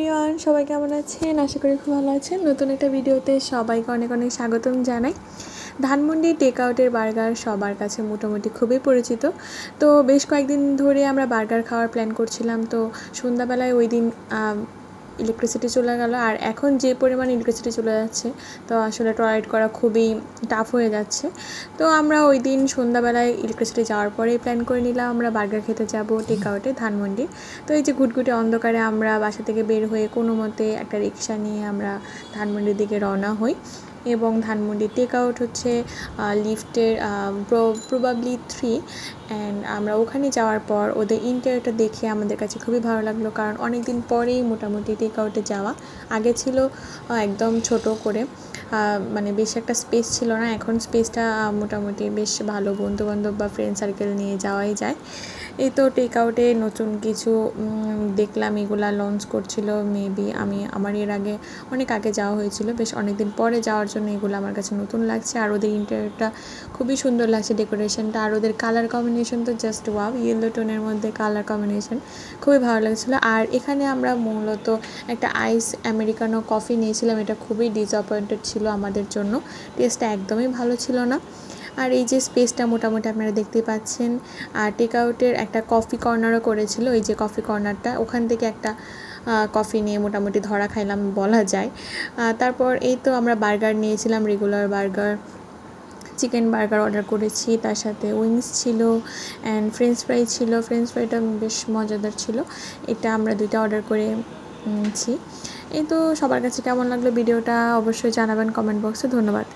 Everyone সবাই কেমন আছেন? আশা করি খুব ভালো আছেন। নতুন একটা ভিডিওতে সবাইকে অনেক অনেক স্বাগতম জানাই। ধানমন্ডি টেক আউটের বার্গার সবার কাছে মোটামুটি খুবই পরিচিত। তো বেশ কয়েকদিন ধরে আমরা বার্গার খাওয়ার প্ল্যান করছিলাম। তো সন্ধ্যাবেলায় ওই দিন ইলেকট্রিসিটি চলে গেল। আর এখন যে পরিমাণ ইলেকট্রিসিটি চলে যাচ্ছে, তো আসলে টয়লেট করা খুবই টাফ হয়ে যাচ্ছে। তো আমরা ওই দিন সন্ধ্যাবেলায় ইলেকট্রিসিটি যাওয়ার পরেই প্ল্যান করে নিলাম, আমরা বার্গার খেতে যাব টেক আউটে ধানমন্ডি। তো এই যে ঘুটঘুটে অন্ধকারে আমরা বাসা থেকে বের হয়ে কোনো মতে একটা রিক্সা নিয়ে আমরা ধানমন্ডির দিকে রওনা হই। এবং ধানমন্ডি টেক আউট হচ্ছে লিফটের প্রবাবলি থ্রি অ্যান্ড আমরা ওখানে যাওয়ার পর ওদের ইন্টারভিউটা দেখে আমাদের কাছে খুবই ভালো লাগল, কারণ অনেকদিন পরেই মোটামুটি টেক আউটে যাওয়া, আগে ছিল একদম ছোট করে। মানে বেশ একটা স্পেস ছিল না। এখন স্পেসটা মোটামুটি বেশ ভালো। বন্ধুবান্ধব বা ফ্রেন্ড সার্কেল নিয়ে যাওয়াই যায়। এই তো টেক আউটে নতুন কিছু দেখলাম, এগুলা লঞ্চ করছিল। মেবি আমি, আমার এর আগে অনেক আগে যাওয়া হয়েছিল। বেশ অনেক দিন পরে যাওয়ার জন্য এগুলো আমার কাছে নতুন লাগছে। আর ওদের ইন্টারিয়রটা খুবই সুন্দর লাগছে। ডেকোরেশনটা আর ওদের কালার কম্বিনেশন তো জাস্ট ওয়াও ইয়েলো টোনের মধ্যে কালার কম্বিনেশন খুবই ভালো লাগছিল। আর এখানে আমরা মূলত একটা আইস আমেরিকানো কফি নিয়েছিলাম। এটা খুবই ডিসঅ্যাপয়েন্টেড ছিল। আমাদের জন্য। টেস্টটা একদমই ভালো ছিল না। আর এই যে স্পেসটা মোটামুটি আপনারা দেখতে পাচ্ছেন আর টেক আউটের একটা কফি কর্নারও করেছিল। এই যে কফি কর্নারটা ওখান থেকে একটা কফি নিয়ে মোটামুটি ধরা খাইলাম বলা যায়। তারপর এই তো আমরা বার্গার নিয়েছিলাম regular burger chicken burger order করেছি। তার সাথে উইংস ছিল অ্যান্ড ফ্রেঞ্চ ফ্রাই ছিল। ফ্রেঞ্চ ফ্রাইটা বেশ মজাদার ছিল। এটা আমরা দুইটা অর্ডার করে নিয়েছি। এই তো সবার কাছে কেমন লাগল ভিডিওটা অবশ্যই জানাবেন কমেন্ট বক্সে ধন্যবাদ।